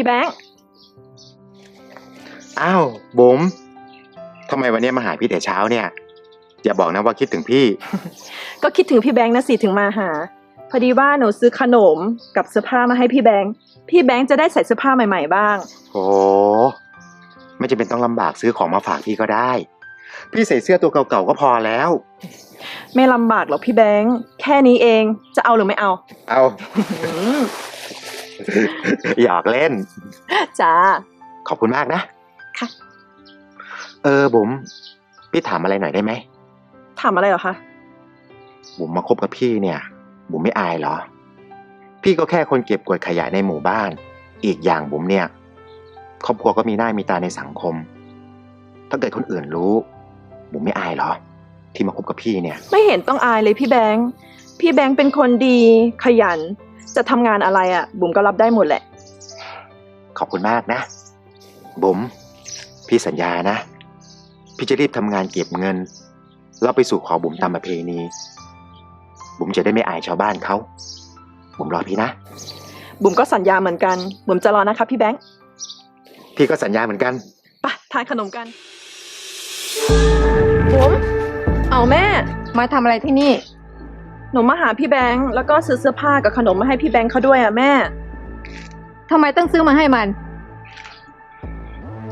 พี่แบงค์อ้าวบุ๋มทำไมวันนี้มาหาพี่แต่เช้าเนี่ย อย่าบอกนะว่าคิดถึงพี่ ก็คิดถึงพี่แบงค์นะสิถึงมาหา พอดีว่าหนูซื้อขนมกับเสื้อผ้ามาให้พี่แบงค์พี่แบงค์จะได้ใส่เสื้อผ้าใหม่ๆบ้าง โอ้ไม่จำเป็นต้องลำบากซื้อของมาฝากพี่ก็ได้ พี่ใส่เสื้อตัวเก่าๆก็พอแล้ว ไม่ลำบากหรอกพี่แบงค์แค่นี้เองจะเอาหรือไม่เอา เอา อืม หยอกเล่น จ้า ขอบคุณมากนะ ค่ะ เออบุ๋มพี่ถามอะไรหน่อยได้ไหม ถามอะไรเหรอคะ บุ๋มมาคบกับพี่เนี่ย บุ๋มไม่อายเหรอ พี่ก็แค่คนเก็บกวาดขยะในหมู่บ้าน อีกอย่างบุ๋มเนี่ย ครอบครัวก็มีหน้ามีตาในสังคม ถ้าเกิดคนอื่นรู้ บุ๋มไม่อายเหรอ ที่มาคบกับพี่เนี่ย ไม่เห็นต้องอายเลยพี่แบงค์ พี่แบงค์เป็นคนดี ขยัน จะทำงานอะไรอะ่ะ บุ๋มก็รับได้หมดแหละ ขอบคุณมากนะ บุ๋มพี่สัญญานะ พี่จะรีบทำงานเก็บเงินแล้วไปสู่ขอบุ๋มตามประเพณี บุ๋มจะได้ไม่อายชาวบ้านเขาบุ๋มรอพี่นะ บุ๋มก็สัญญาเหมือนกัน บุ๋มจะรอนะคะพี่แบงค์พี่ก็สัญญาเหมือนกันไปทานขนมกันบุ๋มเอาแม่ มาทำอะไรที่นี่ หนูมาหาพี่แบงค์แล้วก็ซื้อเสื้อผ้ากับขนมมาให้พี่แบงค์เขาด้วยอะแม่ ทำไมต้องซื้อมาให้มัน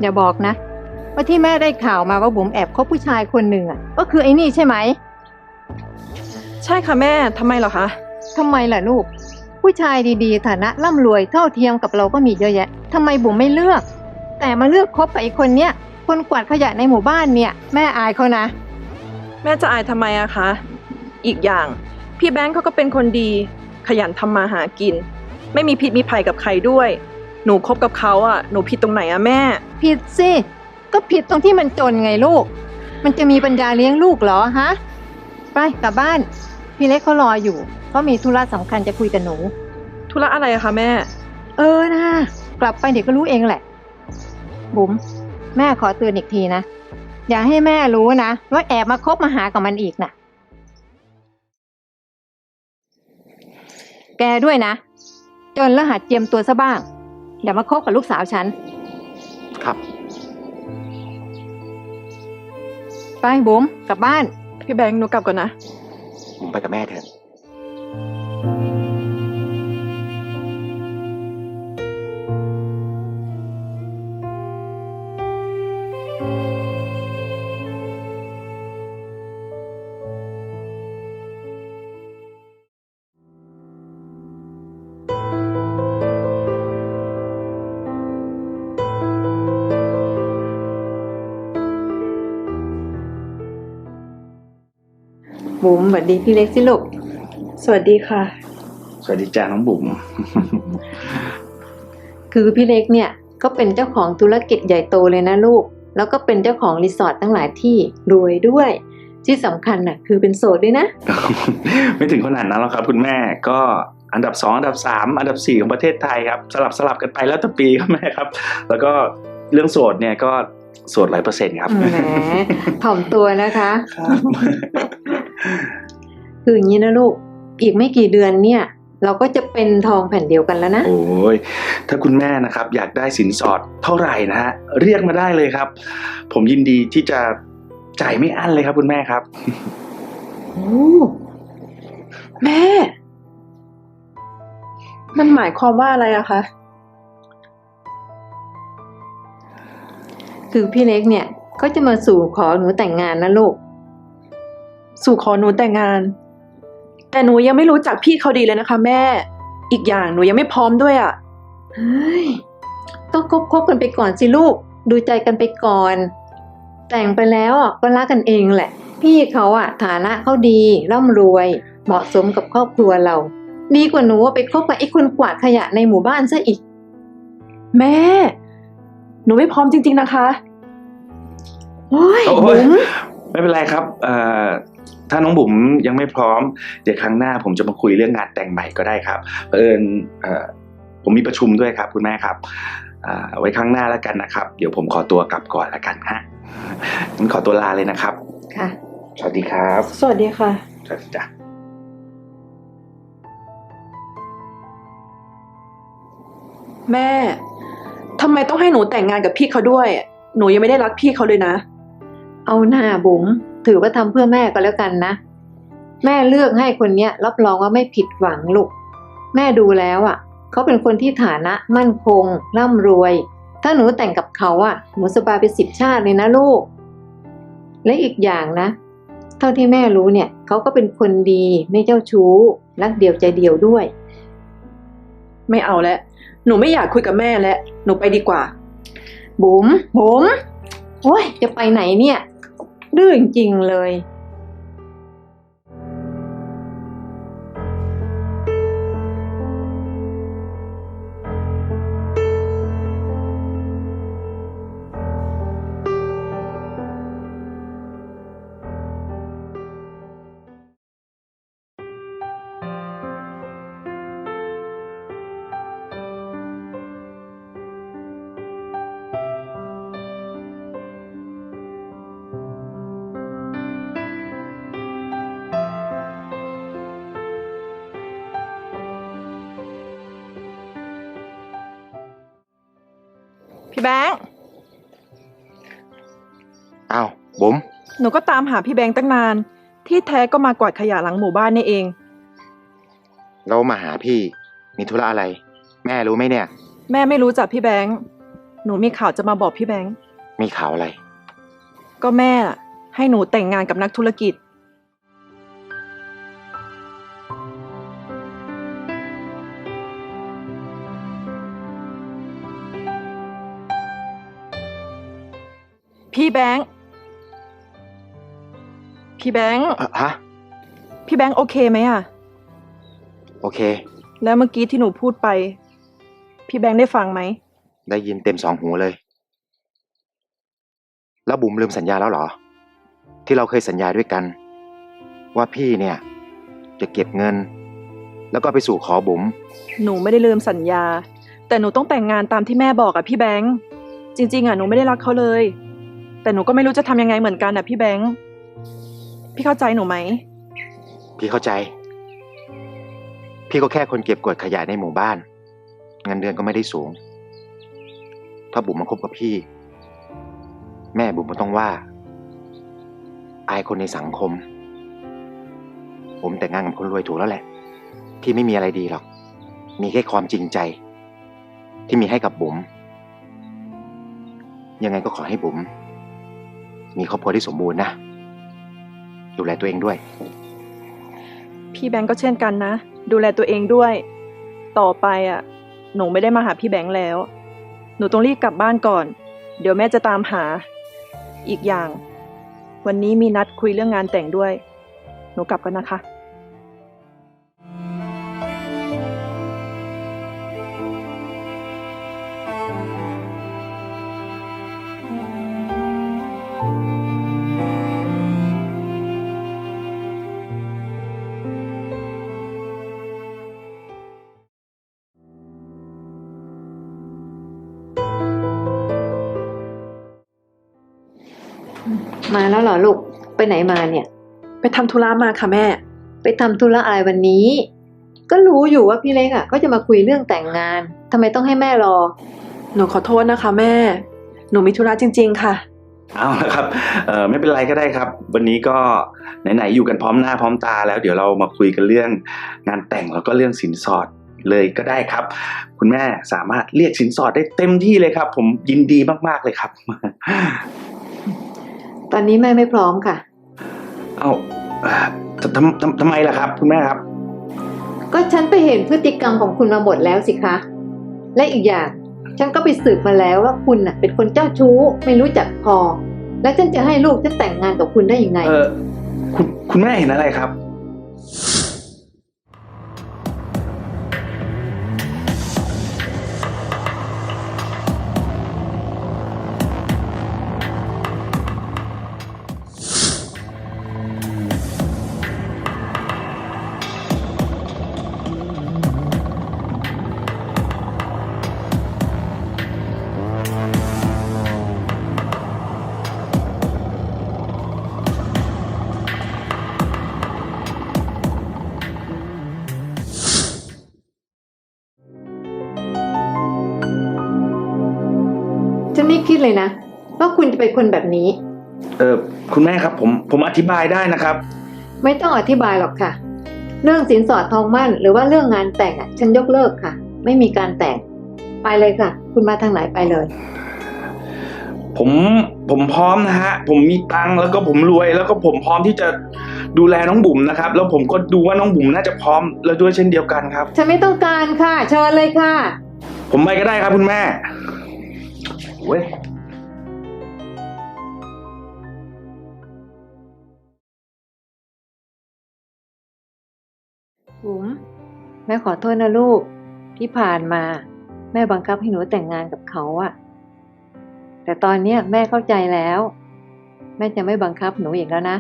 อย่าบอกนะ ว่าที่แม่ได้ข่าวมาว่าบุ๋มแอบคบผู้ชายคนหนึ่งอะ ก็คือไอ้นี่ใช่ไหมใช่ค่ะแม่ทำไมเหรอคะ ทำไมล่ะลูก ผู้ชายดีๆ ฐานะร่ำรวยเท่าเทียมกับเราก็มีเยอะแยะทำไมบุ๋มไม่เลือก แต่มาเลือกคบกับไอ้คนเนี้ยคนกวาดขยะในหมู่บ้านเนี่ย แม่อายเขานะ แม่จะอายทำไมอะคะ อีกอย่าง พี่แบงค์เขาก็เป็นคนดี ขยันทำมาหากิน ไม่มีพิษมีภัยกับใครด้วย หนูคบกับเขาอะหนูผิดตรงไหนอะแม่ ผิดสิ ก็ผิดตรงที่มันจนไงลูก มันจะมีปัญญาเลี้ยงลูกเหรอฮะ ไปกลับบ้าน พี่เล็กเขารออยู่เขามีธุระสำคัญจะคุยกับหนู ธุระอะไรอะคะแม่ เออนะกลับไปเดี๋ยวก็รู้เองแหละ บุ๋มแม่ขอเตือนอีกทีนะ อย่าให้แม่รู้นะ ว่าแอบมาคบมาหากับมันอีกนะ แกด้วยนะ จนแล้วหัดเจียมตัวซะบ้าง อย่ามาคบกับลูกสาวฉัน ครับ ไปบุ๋มกลับบ้าน พี่แบงค์หนูกลับก่อนนะบุ๋มไปกับแม่เถอะ บุ๋มสวัสดีพี่เล็กสิลูกสวัสดีค่ะ สวัสดีจ้าน้องบุ๋มคือพี่เล็กเนี่ยก็เป็นเจ้าของธุรกิจใหญ่โตเลยนะลูก แล้วก็เป็นเจ้าของรีสอร์ทตั้งหลายที่รวยด้วย ที่สำคัญน่ะ คือเป็นโสดด้วยนะ ไม่ถึงขนาดนั้นหรอกครับ คุณแม่ก็อันดับสองอันดับสามอันดับสี่ของประเทศไทยครับ สลับสลับกันไปแล้วแต่ปีครับแม่ครับ แล้วก็เรื่องโสดเนี่ยก็โสดร้อยเปอร์เซ็นต์ครับแหมถ่อมตัวนะคะ ครับคืออย่างนี้นะลูก อีกไม่กี่เดือนเนี่ย เราก็จะเป็นทองแผ่นเดียวกันแล้วนะ โอ้ยถ้าคุณแม่นะครับ อยากได้สินสอดเท่าไหร่นะฮะเรียกมาได้เลยครับ ผมยินดีที่จะจ่ายไม่อั้นเลยครับ คุณแม่ครับโอ้แม่ มันหมายความว่าอะไรอะคะคือพี่เล็กเนี่ยก็จะมาสู่ขอหนูแต่งงานนะลูก สู่ขอหนูแต่งงาน แต่หนูยังไม่รู้จักพี่เขาดีเลยนะคะ แม่ อีกอย่างหนูยังไม่พร้อมด้วยอะเฮ้ยต้องคบคบกันไปก่อนสิลูก ดูใจกันไปก่อน แต่งไปแล้วอะก็รักกันเองแหละ พี่เขาอะฐานะเขาดีร่ำรวย เหมาะสมกับครอบครัวเรา ดีกว่าหนูว่าไปคบกับไอ้คนกวาดขยะในหมู่บ้านซะอีก แม่ หนูไม่พร้อมจริง ๆนะคะโอ้ยโอ้บุ๋ยม ไม่เป็นไรครับเอ่อถ้าน้องบุ๋มยังไม่พร้อม เดี๋ยวครั้งหน้าผมจะมาคุยเรื่องงานแต่งใหม่ก็ได้ครับเผอิญเอ่อผมมีประชุมด้วยครับ คุณแม่ครับอ่าไว้ครั้งหน้าแล้วกันนะครับ เดี๋ยวผมขอตัวกลับก่อนแล้วกันฮะงั้นขอตัวลาเลยนะครับ ค่ะ สวัสดีครับ สวัสดีค่ะ สวัสดีจ้ะแม่ทำไมต้องให้หนูแต่งงานกับพี่เขาด้วย หนูยังไม่ได้รักพี่เขาเลยนะ เอาหน้าบุ๋มถือว่าทำเพื่อแม่ก็แล้วกันนะ แม่เลือกให้คนเนี้ยรับรองว่าไม่ผิดหวังลูกแม่ดูแล้วอะ เขาเป็นคนที่ฐานะมั่นคง ร่ำรวย ถ้าหนูแต่งกับเขาอะหนูสบายไปสิบชาติเลยนะลูก และอีกอย่างนะ เท่าที่แม่รู้เนี่ยเขาก็เป็นคนดีไม่เจ้าชู้รักเดียวใจเดียวด้วย ไม่เอาแล้วหนูไม่อยากคุยกับแม่แล้วหนูไปดีกว่า บุ๋มบุ๋มโอ้ยจะไปไหนเนี่ย ดื้อจริงๆเลย พี่แบงค์ อ้าวบุ๋มหนูก็ตามหาพี่แบงค์ตั้งนาน ที่แท้ก็มากวาดขยะหลังหมู่บ้านนี่เอง เรามาหาพี่มีธุระอะไร แม่รู้ไหมเนี่ย แม่ไม่รู้จักพี่แบงค์ หนูมีข่าวจะมาบอกพี่แบงค์ มีข่าวอะไร ก็แม่อะให้หนูแต่งงานกับนักธุรกิจ พี่แบงค์ พี่แบงค์ อะฮะ พี่แบงค์โอเคไหมอะโอเค แล้วเมื่อกี้ที่หนูพูดไป พี่แบงค์ได้ฟังไหม ได้ยินเต็มสองหูเลย แล้วบุ๋มลืมสัญญาแล้วเหรอ ที่เราเคยสัญญาด้วยกัน ว่าพี่เนี่ย จะเก็บเงิน แล้วก็ไปสู่ขอบุ๋มหนูไม่ได้ลืมสัญญา แต่หนูต้องแต่งงานตามที่แม่บอกอะพี่แบงค์ จริงๆอะหนูไม่ได้รักเขาเลย แต่หนูก็ไม่รู้จะทำยังไงเหมือนกันอะพี่แบงค์ พี่เข้าใจหนูไหม พี่เข้าใจ พี่ก็แค่คนเก็บกวาดขยะในหมู่บ้าน เงินเดือนก็ไม่ได้สูง ถ้าบุ๋มมาคบกับพี่ แม่บุ๋มก็ต้องว่า อายคนในสังคม ผมแต่งงานกับคนรวยถูกแล้วแหละที่ไม่มีอะไรดีหรอก มีแค่ความจริงใจ ที่มีให้กับบุ๋มยังไงก็ขอให้บุ๋ม มีครอบครัวที่สมบูรณ์นะ ดูแลตัวเองด้วย พี่แบงก์ก็เช่นกันนะ ดูแลตัวเองด้วย ต่อไปอะหนูไม่ได้มาหาพี่แบงก์แล้ว หนูต้องรีบกลับบ้านก่อน เดี๋ยวแม่จะตามหา อีกอย่าง วันนี้มีนัดคุยเรื่องงานแต่งด้วย หนูกลับกันนะคะ มาแล้วเหรอลูก ไปไหนมาเนี่ย ไปทำธุระมาค่ะแม่ ไปทำธุระอะไรวันนี้ ก็รู้อยู่ว่าพี่เล็กอะ ก็จะมาคุยเรื่องแต่งงานทำไมต้องให้แม่รอ หนูขอโทษนะคะแม่ หนูมีธุระจริง ๆ ค่ะ เอาละครับ เออไม่เป็นไรก็ได้ครับ วันนี้ก็ไหนๆอยู่กันพร้อมหน้าพร้อมตาแล้ว เดี๋ยวเรามาคุยกันเรื่องงานแต่งแล้วก็เรื่องสินสอดเลยก็ได้ครับ คุณแม่สามารถเรียกสินสอดได้เต็มที่เลยครับ ผมยินดีมากๆเลยครับต อนนี้แม่ไม่พร้อมค่ะ เอาเอ่อทำทำทำไมล่ะครับ คุณแม่ครับ ก็ฉันไปเห็นพฤติกรรมของคุณมาหมดแล้วสิคะ และอีกอย่างฉันก็ไปสืบมาแล้วว่าคุณน่ะ เป็นคนเจ้าชู้ไม่รู้จักพอ แล้วฉันจะให้ลูกฉันแต่งงานกับคุณได้ยังไง เออคุณคุณแม่เห็นอะไรครับ ดเลยนะ ว่าคุณจะเป็นคนแบบนี้ เออคุณแม่ครับผมผมอธิบายได้นะครับ ไม่ต้องอธิบายหรอกค่ะ เรื่องสินสอดทองมั่น หรือว่าเรื่องงานแต่งอะ ฉันยกเลิกค่ะ ไม่มีการแต่งไปเลยค่ะ คุณมาทางไหนไปเลย ผมผมพร้อมนะฮะ ผมมีตังค์แล้วก็ผมรวย แล้วก็ผมพร้อมที่จะดูแลน้องบุ๋มนะครับ แล้วผมก็ดูว่าน้องบุ๋มน่าจะพร้อมแล้วด้วยเช่นเดียวกันครับ ฉันไม่ต้องการค่ะเชิญเลยค่ะ ผมไปก็ได้ครับคุณแม่เว้ย บุ๋มแม่ขอโทษนะลูก ที่ผ่านมา แม่บังคับให้หนูแต่งงานกับเขาอะแต่ตอนเนี้ยแม่เข้าใจแล้ว แม่จะไม่บังคับหนูอีกแล้วนะ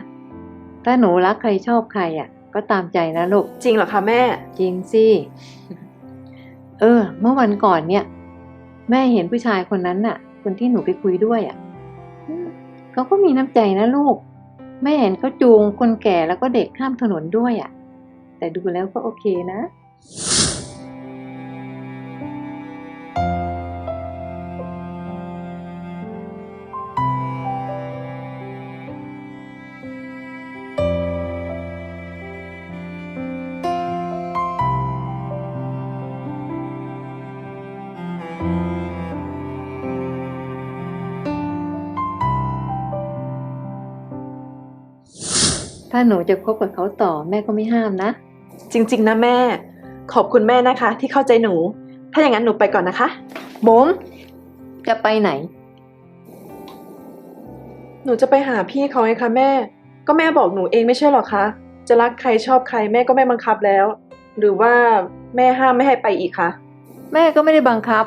ถ้าหนูรักใครชอบใครอะก็ตามใจนะลูก จริงเหรอคะแม่ จริงสิ เออ เมื่อวันก่อนเนี่ย แม่เห็นผู้ชายคนนั้นน่ะ คนที่หนูไปคุยด้วยอะ่ะอืมเขาก็มีน้ำใจนะลูก แม่เห็นเขาจูงคนแก่แล้วก็เด็กข้ามถนนด้วยอะ่ะ แต่ดูแล้วก็โอเคนะถ้าหนูจะคบกับเขาต่อแม่ก็ไม่ห้ามนะ จริง ๆ นะแม่ ขอบคุณแม่นะคะ ที่เข้าใจหนู ถ้าอย่างนั้นหนูไปก่อนนะคะ บุ๋มจะไปไหน หนูจะไปหาพี่เขาไงคะแม่ ก็แม่บอกหนูเองไม่ใช่หรอคะ จะรักใครชอบใครแม่ก็ไม่บังคับแล้ว หรือว่าแม่ห้ามไม่ให้ไปอีกคะแม่ก็ไม่ได้บังคับ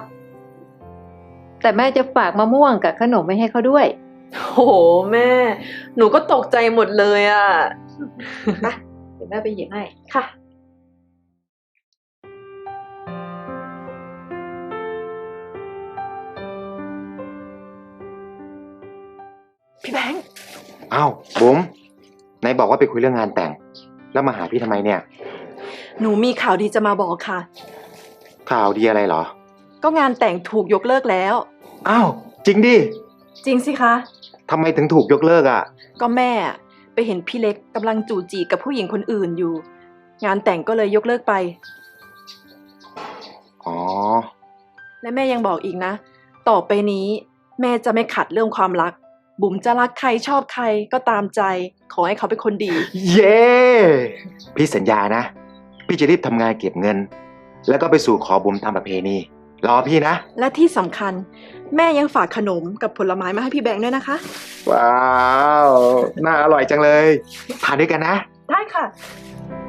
แต่แม่จะฝากมะม่วงกับขนมไม่ให้เขาด้วย โอ้โหแม่ หนูก็ตกใจหมดเลยอะนะเดี๋ยวแม่ไปหยิบให้ค่ะ พี่แบงค์อ้าวบุ๋มไหนายบอกว่าไปคุยเรื่องงานแต่ง แล้วมาหาพี่ทำไมเนี่ย หนูมีข่าวดีจะมาบอกค่ะ ข่าวดีอะไรเหรอ ก็งานแต่งถูกยกเลิกแล้ว อ้าวจริงดิจริงสิคะ ทำไมถึงถูกยกเลิกอะ ก็แม่ไปเห็นพี่เล็กกำลังจู่จีกับผู้หญิงคนอื่นอยู่ งานแต่งก็เลยยกเลิกไป อ๋อ และแม่ยังบอกอีกนะ ต่อไปนี้ แม่จะไม่ขัดเรื่องความรัก บุ๋มจะรักใครชอบใครก็ตามใจ ขอให้เขาเป็นคนดี เย้พี่สัญญานะ พี่จะรีบทำงานเก็บเงิน แล้วก็ไปสู่ขอบุ๋มตามประเพณี รอพี่นะ และที่สำคัญ แม่ยังฝากขนมกับผลไม้มาให้พี่แบงค์ด้วยนะคะ ว้าว น่าอร่อยจังเลย ทานด้วยกันนะ ได้ค่ะอ